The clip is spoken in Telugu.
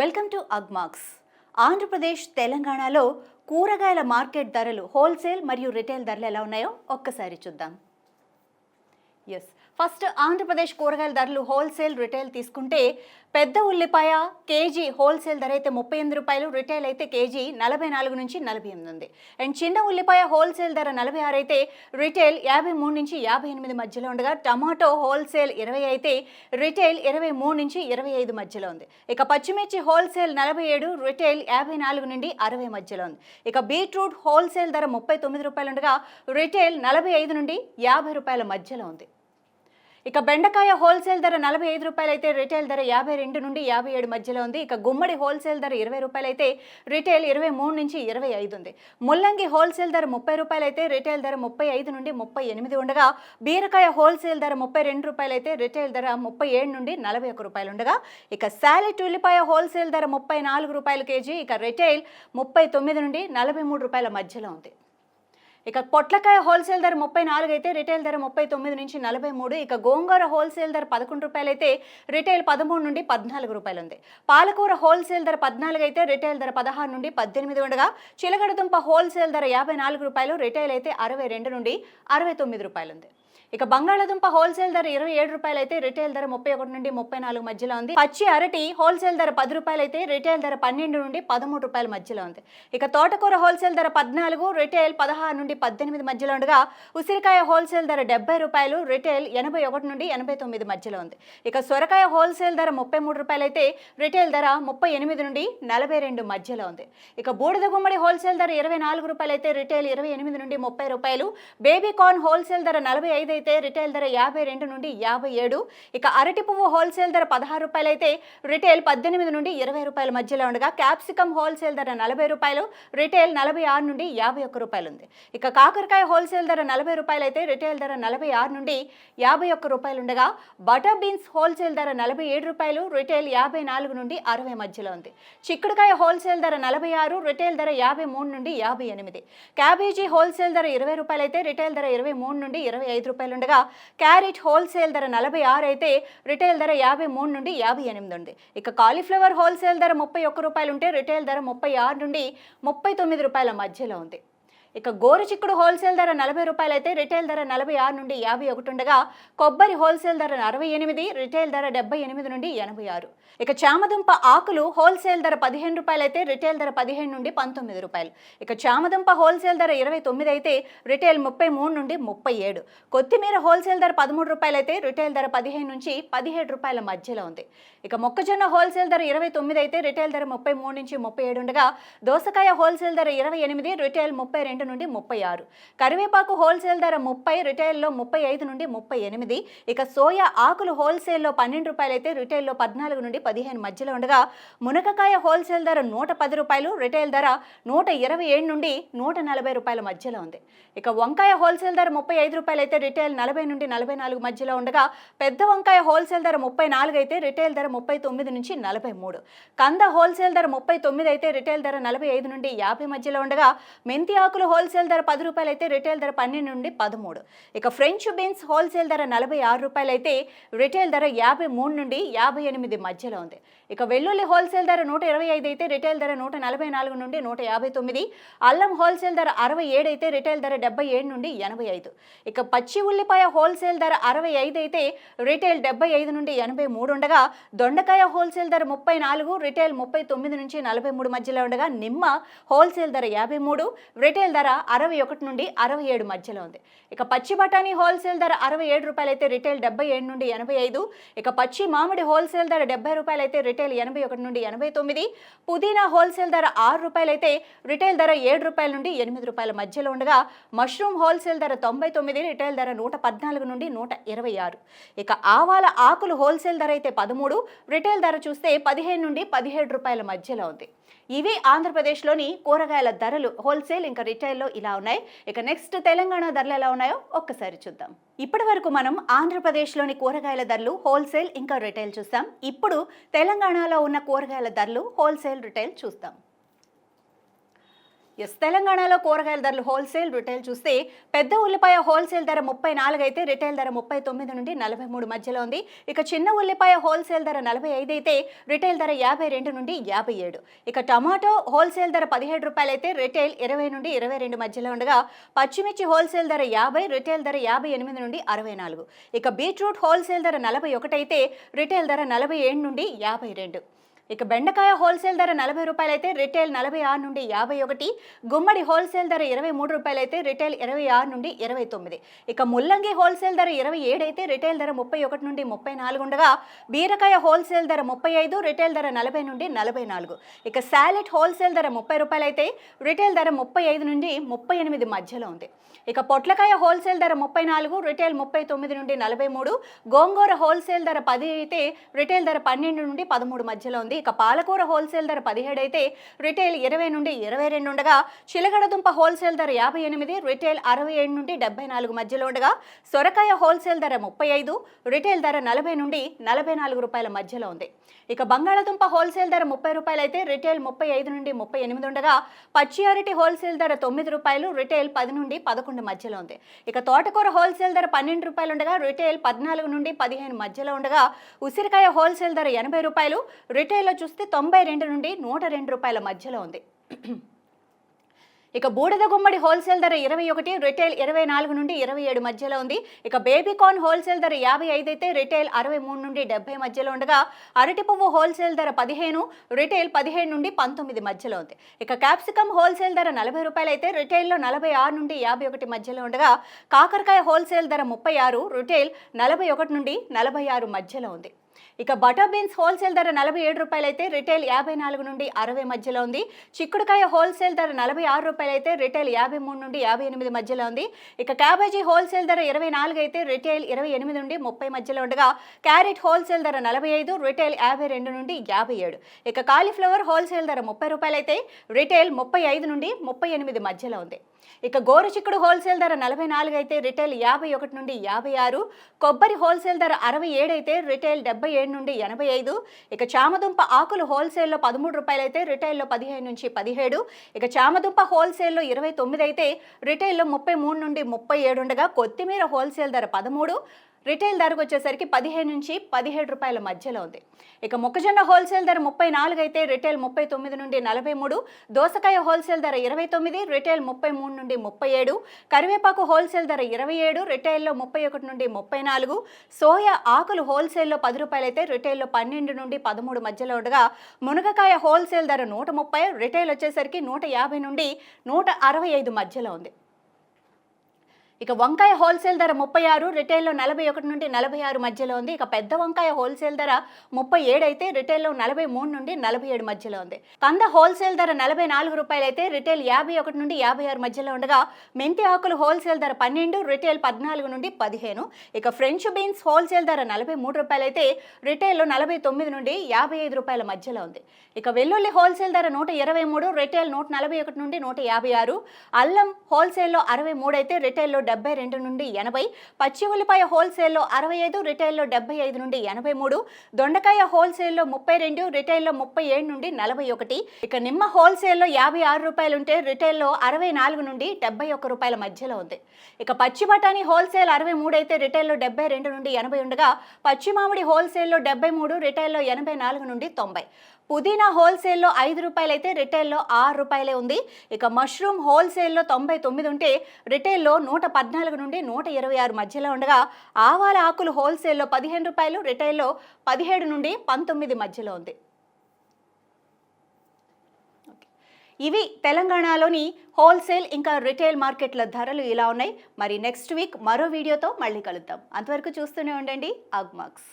Welcome to Agmax. ఆంధ్రప్రదేశ్ తెలంగాణలో కూరగాయల మార్కెట్ ధరలు హోల్సేల్ మరియు రిటైల్ ధరలు ఎలా ఉన్నాయో ఒక్కసారి చూద్దాం. ఎస్ ఫస్ట్ ఆంధ్రప్రదేశ్ కూరగాయల ధరలు హోల్సేల్ రిటైల్ తీసుకుంటే పెద్ద ఉల్లిపాయ కేజీ హోల్సేల్ ధర అయితే ముప్పై ఎనిమిది రూపాయలు రిటైల్ అయితే కేజీ నలభై నాలుగు నుంచి నలభై ఎనిమిది ఉంది. అండ్ చిన్న ఉల్లిపాయ హోల్సేల్ ధర నలభై ఆరు అయితే రిటైల్ యాభై మూడు నుంచి యాభై ఎనిమిది మధ్యలో ఉండగా టమాటో హోల్సేల్ ఇరవై అయితే రిటైల్ ఇరవై మూడు నుంచి ఇరవై ఐదు మధ్యలో ఉంది. ఇక పచ్చిమిర్చి హోల్సేల్ నలభై ఏడు రిటైల్ యాభై నాలుగు నుండి అరవై మధ్యలో ఉంది. ఇక బీట్రూట్ హోల్సేల్ ధర ముప్పై తొమ్మిది రూపాయలు ఉండగా రిటైల్ నలభై ఐదు నుండి యాభై రూపాయల మధ్యలో ఉంది. ఇక బెండకాయ హోల్సేల్ ధర నలభై ఐదు రూపాయలు అయితే రిటైల్ ధర యాభై రెండు నుండి యాభై ఏడు మధ్యలో ఉంది. ఇక గుమ్మడి హోల్సేల్ ధర ఇరవై రూపాయలు అయితే రిటైల్ ఇరవై మూడు నుంచి ఇరవై ఐదు ఉంది. ముల్లంగి హోల్సేల్ ధర ముప్పై రూపాయలు అయితే రిటైల్ ధర ముప్పై ఐదు నుండి ముప్పై ఎనిమిది ఉండగా బీరకాయ హోల్సేల్ ధర ముప్పై రెండు రూపాయలు అయితే రిటైల్ ధర ముప్పై ఏడు నుండి నలభై ఒక రూపాయలు ఉండగా ఇక శాలెట్ ఉల్లిపాయ హోల్సేల్ ధర ముప్పై నాలుగు రూపాయల కేజీ ఇక రిటైల్ ముప్పై తొమ్మిది నుండి నలభై మూడు రూపాయల మధ్యలో ఉంది. ఇక పొట్లకాయ హోల్సేల్ ధర ముప్పై నాలుగు అయితే రిటైల్ ధర ముప్పై తొమ్మిది నుంచి నలభై మూడు. ఇక గోంగూర హోల్సేల్ ధర పదకొండు రూపాయలు అయితే రిటైల్ పదమూడు నుండి పద్నాలుగు రూపాయలు ఉంది పాలకూర హోల్సేల్ ధర పద్నాలుగు అయితే రిటైల్ ధర పదహారు నుండి పద్దెనిమిది ఉండగా చిలగడదుంప హోల్సేల్ ధర యాభై నాలుగు రూపాయలు రిటైల్ అయితే అరవై రెండు నుండి అరవై తొమ్మిది రూపాయలు ఉంది ఇక బంగాళాదుంప హోల్సేల్ ధర ఇరవై ఏడు రూపాయలు అయితే రిటైల్ ధర ముప్పై ఒకటి నుండి ముప్పై నాలుగు మధ్యలో ఉంది. పచ్చి అరటి హోల్సేల్ ధర పది రూపాయలు అయితే రిటైల్ ధర పన్నెండు నుండి పదమూడు రూపాయల మధ్యలో ఉంది. ఇక తోటకూర హోల్సేల్ ధర పద్నాలుగు రిటైల్ పదహారు నుండి పద్దెనిమిది మధ్యలో ఉండగా ఉసిరికాయ హోల్సేల్ ధర డెబ్బై రూపాయలు రిటైల్ ఎనభై ఒకటి నుండి ఎనభై తొమ్మిది మధ్యలో ఉంది. ఇక సొరకాయ హోల్సేల్ ధర ముప్పై మూడు రూపాయలు అయితే రిటైల్ ధర ముప్పై ఎనిమిది నుండి నలభై రెండు మధ్యలో ఉంది. ఇక బూడిద గుమ్మడి హోల్సేల్ ధర ఇరవై నాలుగు రూపాయలు అయితే రిటైల్ ఇరవై ఎనిమిది నుండి ముప్పై రూపాయలు బేబీ కార్న్ హోల్సేల్ ధర నలభై ఐదు అయితే రిటైల్ ధర యాభై రెండు నుండి యాభై ఏడు. ఇక అరటి పువ్వు హోల్సేల్ ధర పదహారు రూపాయలు అయితే రిటైల్ పద్దెనిమిది నుండి ఇరవై రూపాయల మధ్యలో ఉండగా క్యాప్సికమ్ హోల్సేల్ ధర నలభై రూపాయలు రిటైల్ నలభై ఆరు నుండి యాభై ఒక్క రూపాయలు ఉంది. ఇక కాకరకాయ హోల్సేల్ ధర నలభై రూపాయలు అయితే రిటైల్ ధర నలభై ఆరు నుండి యాభై ఒక్క రూపాయలు ఉండగా బటర్ బీన్స్ హోల్సేల్ ధర నలభై ఏడు రూపాయలు రిటైల్ యాభై నాలుగు నుండి అరవై మధ్యలో ఉంది. చిక్కుడుకాయ హోల్సేల్ ధర నలభై ఆరు రిటైల్ ధర యాభై మూడు నుండి యాభై ఎనిమిది. క్యాబేజీ హోల్సేల్ ధర ఇరవై రూపాయలు అయితే రిటైల్ ధర ఇరవై మూడు నుండి ఇరవై ఐదు రూపాయలు ఉండగా క్యారెట్ హోల్సేల్ ధర నలభై ఆరు అయితే రిటైల్ ధర యాభై మూడు నుండి యాభై ఎనిమిది ఉంది. ఇక కాలీఫ్లవర్ హోల్సేల్ ధర ముప్పై ఒక్క రూపాయలు ఉంటే రిటైల్ ధర ముప్పై ఆరు నుండి ముప్పై తొమ్మిది రూపాయల మధ్యలో ఉంది. ఇక గోరు చిక్కుడు హోల్సేల్ ధర నలభై రూపాయలైతే రిటైల్ ధర నలభై ఆరు నుండి యాభై ఒకటి ఉండగా కొబ్బరి హోల్సేల్ ధర అరవై ఎనిమిది రిటైల్ ధర డెబ్బై ఎనిమిది నుండి ఎనభై ఆరు. ఇక చామదుంప ఆకులు హోల్సేల్ ధర పదిహేను రూపాయలు అయితే రిటైల్ ధర పదిహేను నుండి పంతొమ్మిది రూపాయలు. ఇక చామదుంప హోల్సేల్ ధర ఇరవై తొమ్మిది అయితే రిటైల్ ముప్పై మూడు నుండి ముప్పై ఏడు. కొత్తిమీర హోల్సేల్ ధర పదమూడు రూపాయలు అయితే రిటైల్ ధర పదిహేను నుంచి పదిహేడు రూపాయల మధ్యలో ఉంది. ఇక మొక్కజొన్న హోల్సేల్ ధర ఇరవై తొమ్మిది అయితే రిటైల్ ధర ముప్పై మూడు నుంచి ముప్పై ఏడు ఉండగా దోసకాయ హోల్సేల్ ధర ఇరవై ఎనిమిది రిటైల్ ముప్పై రెండు నుండి ముప్పై ఆరు. కరివేపాకు హోల్సేల్ ధర ముప్పై రిటైల్లో ముప్పై ఐదు నుండి ముప్పై ఎనిమిది. ఇక సోయా ఆకులు హోల్సేల్లో పన్నెండు రూపాయలు అయితే రిటైల్లో పద్నాలుగు నుండి పదిహేను మధ్యలో ఉండగా మునగకాయ హోల్సేల్ ధర నూట పది రూపాయలు రిటైల్ ధర నూట ఇరవై ఏడు నుండి నూట నలభై రూపాయల మధ్యలో ఉంది. ఇక వంకాయ హోల్సేల్ ధర ముప్పై ఐదు రూపాయలు అయితే రిటైల్ నలభై నుండి నలభై నాలుగు మధ్యలో ఉండగా పెద్ద వంకాయ హోల్సేల్ ధర ముప్పై నాలుగు అయితే రిటైల్ ధర ముప్పై తొమ్మిది నుంచి నలభై మూడు. కంద హోల్సేల్ ధర ముప్పై తొమ్మిది అయితే రిటైల్ ధర నలభై ఐదు నుండి యాభై మధ్యలో ఉండగా మెంతి ఆకులు హోల్సేల్ ధర పది రూపాయలు అయితే రిటైల్ ధర పన్నెండు నుండి పదమూడు. ఇక ఫ్రెంచ్ బీన్స్ హోల్సేల్ ధర నలభై ఆరు రూపాయలు అయితే రిటైల్ ధర యాభై మూడు నుండి యాభై ఎనిమిది మధ్యలో ఉంది. ఇక వెల్లుల్లి హోల్సేల్ ధర నూట ఇరవై ఐదు అయితే రిటైల్ ధర నూట నలభై నాలుగు నుండి నూట యాభై తొమ్మిది. అల్లం హోల్సేల్ ధర అరవై ఏడు అయితే రిటైల్ ధర డెబ్బై ఏడు నుండి ఎనభై ఐదు. ఇక పచ్చి ఉల్లిపాయ హోల్సేల్ ధర అరవై ఐదు అయితే రిటైల్ డెబ్బై ఐదు నుండి ఎనభై మూడు ఉండగా దొండకాయ హోల్సేల్ ధర ముప్పై నాలుగు రిటైల్ ముప్పై తొమ్మిది నుంచి నలభై మూడు మధ్యలో ఉండగా నిమ్మ హోల్సేల్ ధర యాభై మూడు రిటైల్ ధర అరవై ఒకటి నుండి అరవై ఏడు మధ్యలో ఉంది. ఇక పచ్చి బఠానీ హోల్సేల్ ధర అరవై ఏడు రూపాయలు అయితే రిటైల్ డెబ్బై ఏడు నుండి ఎనభై ఐదు. ఇక పచ్చి మామిడి హోల్సేల్ ధర డెబ్బై రూపాయలు అయితే రిటైల్ ఎనభై ఒకటి నుండి ఎనభై తొమ్మిది పుదీనా హోల్సేల్ ధర ఆరు రూపాయలు అయితే రిటైల్ ధర ఏడు రూపాయల నుండి ఎనిమిది రూపాయల మధ్యలో ఉండగా మష్రూమ్ హోల్సేల్ ధర తొంభై తొమ్మిది రిటైల్ ధర నూట పద్నాలుగు నుండి నూట ఇరవై ఆరు. ఇక ఆవాల ఆకులు హోల్సేల్ ధర అయితే పదమూడు రిటైల్ ధర చూస్తే పదిహేను నుండి పదిహేడు రూపాయల మధ్యలో ఉంది. ఇవి ఆంధ్రప్రదేశ్లోని కూరగాయల ధరలు. హోల్సేల్ ఇంకా రిటైల్లో ఇలా ఉన్నాయి. ఇక నెక్స్ట్ తెలంగాణ ధరలు ఎలా ఉన్నాయో ఒక్కసారి చూద్దాం. ఇప్పటి వరకు మనం ఆంధ్రప్రదేశ్లోని కూరగాయల ధరలు హోల్సేల్ ఇంకా రిటైల్ చూస్తాం. ఇప్పుడు తెలంగాణలో ఉన్న కూరగాయల ధరలు హోల్సేల్ రిటైల్ చూస్తాం. ఎస్ తెలంగాణలో కూరగాయల ధరలు హోల్సేల్ రిటైల్ చూస్తే పెద్ద ఉల్లిపాయ హోల్సేల్ ధర ముప్పై నాలుగు అయితే రిటైల్ ధర ముప్పై తొమ్మిది నుండి నలభై మూడు మధ్యలో ఉంది. ఇక చిన్న ఉల్లిపాయ హోల్సేల్ ధర నలభై ఐదు అయితే రిటైల్ ధర యాభై రెండు నుండి యాభై ఏడు. ఇక టమాటో హోల్సేల్ ధర పదిహేడు రూపాయలు అయితే రిటైల్ ఇరవై నుండి ఇరవై రెండు మధ్యలో ఉండగా పచ్చిమిర్చి హోల్సేల్ ధర యాభై రిటైల్ ధర యాభై ఎనిమిది నుండి అరవై నాలుగు. ఇక బీట్రూట్ హోల్సేల్ ధర నలభై ఒకటి అయితే రిటైల్ ధర నలభై ఏడు నుండి యాభై రెండు. ఇక బెండకాయ హోల్సేల్ ధర నలభై రూపాయలైతే రిటైల్ నలభై ఆరు నుండి యాభై ఒకటి. గుమ్మడి హోల్సేల్ ధర ఇరవై మూడు రూపాయలైతే రిటైల్ ఇరవై ఆరు నుండి ఇరవై తొమ్మిది. ఇక ముల్లంగి హోల్సేల్ ధర ఇరవై ఏడు అయితే రిటైల్ ధర ముప్పై ఒకటి నుండి ముప్పై నాలుగు ఉండగా బీరకాయ హోల్సేల్ ధర ముప్పై ఐదు రిటైల్ ధర నలభై నుండి నలభై నాలుగు. ఇక శాలెట్ హోల్సేల్ ధర ముప్పై రూపాయలైతే రిటైల్ ధర ముప్పై ఐదు నుండి ముప్పై ఎనిమిది మధ్యలో ఉంది. ఇక పొట్లకాయ హోల్సేల్ ధర ముప్పై నాలుగు రిటైల్ ముప్పై తొమ్మిది నుండి నలభై మూడు. గోంగూర హోల్సేల్ ధర పది అయితే రిటైల్ ధర పన్నెండు నుండి పదమూడు మధ్యలో ఉంది. ఇక పాలకూర హోల్సేల్ ధర పదిహేడు అయితే రిటైల్ ఇరవై నుండి ఇరవై రెండు ఉండగా చిలకడదుంప హోల్సేల్ ధర యాభై ఎనిమిది రిటైల్ అరవై ఏడు నుండి డెబ్బై నాలుగు మధ్యలో ఉండగా సొరకాయ హోల్సేల్ ధర ముప్పై ఐదు రిటైల్ ధర నలభై నుండి నలభై నాలుగు రూపాయల మధ్యలో ఉంది. ఇక బంగాళాదుంప హోల్సేల్ ధర ముప్పై రూపాయలు అయితే రిటైల్ ముప్పై ఐదు నుండి ముప్పై ఎనిమిది ఉండగా పచ్చి అరటి హోల్సేల్ ధర తొమ్మిది రూపాయలు రిటైల్ పది నుండి పదకొండు మధ్యలో ఉంది. ఇక తోటకూర హోల్సేల్ ధర పన్నెండు రూపాయలు ఉండగా రిటైల్ పద్నాలుగు నుండి పదిహేను మధ్యలో ఉండగా ఉసిరికాయ హోల్సేల్ ధర ఎనభై రూపాయలు రిటైల్ రూపాయల్లో చూస్తే తొంభై రెండు నుండి నూట రెండు రూపాయల మధ్యలో ఉంది. ఇక బూడిద గుమ్మడి హోల్సేల్ ధర ఇరవై ఒకటి రిటైల్ ఇరవై నాలుగు నుండి ఇరవై ఏడు మధ్యలో ఉంది. ఇక బేబీ కార్న్ హోల్సేల్ ధర యాభై ఐదు అయితే రిటైల్ అరవై మూడు నుండి డెబ్బై మధ్యలో ఉండగా అరటి పువ్వు హోల్సేల్ ధర పదిహేను రిటైల్ పదిహేను నుండి పంతొమ్మిది మధ్యలో ఉంది. ఇక క్యాప్సికమ్ హోల్సేల్ ధర నలభై రూపాయలు అయితే రిటైల్లో నలభై ఆరు నుండి యాభై ఒకటి మధ్యలో ఉండగా కాకరకాయ హోల్సేల్ ధర ముప్పై ఆరు రిటైల్ నలభై ఒకటి నుండి నలభై ఆరు మధ్యలో ఉంది. ఇక బటర్ బీన్స్ హోల్సేల్ ధర నలభై ఏడు రూపాయలు అయితే రిటైల్ యాభై నాలుగు నుండి అరవై మధ్యలో ఉంది. చిక్కుడుకాయ హోల్సేల్ ధర నలభై ఆరు రూపాయలు అయితే రిటైల్ యాభై మూడు నుండి యాభై ఎనిమిది మధ్యలో ఉంది. ఇక క్యాబేజీ హోల్సేల్ ధర ఇరవై నాలుగు అయితే రిటైల్ ఇరవై ఎనిమిది నుండి ముప్పై మధ్యలో ఉండగా క్యారెట్ హోల్సేల్ ధర నలభై ఐదు రిటైల్ యాభై రెండు నుండి యాభై ఏడు. ఇక కాలీఫ్లవర్ హోల్సేల్ ధర ముప్పై రూపాయలు అయితే రిటైల్ ముప్పై ఐదు నుండి ముప్పై ఎనిమిది మధ్యలో ఉంది. ఇక గోరు చిక్కుడు హోల్సేల్ ధర నలభై నాలుగు అయితే రిటైల్ యాభై ఒకటి నుండి యాభై ఆరు కొబ్బరి హోల్సేల్ ధర అరవై ఏడు అయితే రిటైల్ డెబ్బై ఏడు నుండి ఎనభై ఐదు ఇక చామదుంప ఆకులు హోల్సేల్లో పదమూడు రూపాయలు అయితే రిటైల్లో పదిహేను నుంచి పదిహేడు ఇక చామదుంప హోల్సేల్లో ఇరవై తొమ్మిది అయితే రిటైల్లో ముప్పై మూడు నుండి ముప్పై ఏడు ఉండగా కొత్తిమీర హోల్సేల్ ధర పదమూడు రిటైల్ ధరకు వచ్చేసరికి పదిహేను నుంచి పదిహేడు రూపాయల మధ్యలో ఉంది. ఇక మొక్కజొన్న హోల్సేల్ ధర ముప్పై నాలుగు అయితే రిటైల్ ముప్పై తొమ్మిది నుండి నలభై మూడు దోసకాయ హోల్సేల్ ధర ఇరవై తొమ్మిది రిటైల్ ముప్పై మూడు నుండి ముప్పై ఏడు కరివేపాకు హోల్సేల్ ధర ఇరవై ఏడు రిటైల్లో ముప్పై ఒకటి నుండి ముప్పై నాలుగు సోయా ఆకులు హోల్సేల్లో పది రూపాయలు అయితే రిటైల్లో పన్నెండు నుండి పదమూడు మధ్యలో ఉండగా మునగకాయ హోల్సేల్ ధర నూట ముప్పై రిటైల్ వచ్చేసరికి నూట యాభై నుండి నూట అరవై ఐదు మధ్యలో ఉంది. ఇక వంకాయ హోల్సేల్ ధర ముప్పై ఆరు రిటైల్లో నలభై ఒకటి నుండి నలభై ఆరు మధ్యలో ఉంది. ఇక పెద్ద వంకాయ హోల్సేల్ ధర ముప్పై ఏడు అయితే రిటైల్లో నలభై మూడు నుండి నలభై ఏడు మధ్యలో ఉంది. కంద హోల్సేల్ ధర నలభై నాలుగు రూపాయలు అయితే రిటైల్ యాభై ఒకటి నుండి యాభై ఆరు మధ్యలో ఉండగా మెంతి ఆకులు హోల్సేల్ ధర పన్నెండు రిటైల్ పద్నాలుగు నుండి పదిహేను. ఇక ఫ్రెంచ్ బీన్స్ హోల్సేల్ ధర నలభై మూడు రూపాయలు అయితే రిటైల్లో నలభై తొమ్మిది నుండి యాభై ఐదు రూపాయల మధ్యలో ఉంది. ఇక వెల్లుల్లి హోల్సేల్ ధర నూట ఇరవై మూడు రిటైల్ నూట నలభై ఒకటి నుండి నూట యాభై ఆరు. అల్లం హోల్సేల్లో అరవై మూడు అయితే రిటైల్లో డెబ్బై రెండు నుండి ఎనభై పచ్చి ఉల్లిపాయ హోల్సేల్లో అరవై ఐదు రిటైల్లో డెబ్బై ఐదు నుండి ఎనభై మూడు దొండకాయ హోల్సేల్లో ముప్పై రెండు రిటైల్లో ముప్పై ఏడు నుండి నలభై ఒకటి. ఇక నిమ్మ హోల్సేల్లో యాభై ఆరు రూపాయలు ఉంటే రిటైల్లో అరవై నాలుగు నుండి డెబ్బై ఒక్క రూపాయల మధ్యలో ఉంది. ఇక పచ్చి బఠానీ హోల్సేల్ అరవై మూడు అయితే రిటైల్లో డెబ్బై రెండు నుండి ఎనభై ఉండగా పచ్చి మామిడి హోల్సేల్లో డెబ్బై మూడు రిటైల్లో ఎనభై నాలుగు నుండి తొంభై. పుదీనా హోల్సేల్లో ఐదు రూపాయలు అయితే రిటైల్లో ఆరు రూపాయలే ఉంది. ఇక మష్రూమ్ హోల్సేల్లో తొంభై తొమ్మిది ఉంటే రిటైల్లో నూట పద్నాలుగు నుండి నూట ఇరవై ఆరు మధ్యలో ఉండగా ఆవాల ఆకులు హోల్సేల్లో పదిహేను రూపాయలు రిటైల్లో పదిహేడు నుండి పంతొమ్మిది మధ్యలో ఉంది. ఇవి తెలంగాణలోని హోల్సేల్ ఇంకా రిటైల్ మార్కెట్ల ధరలు ఇలా ఉన్నాయి. మరి నెక్స్ట్ వీక్ మరో వీడియోతో మళ్ళీ కలుద్దాం. అంతవరకు చూస్తూనే ఉండండి. అగ్మాక్స్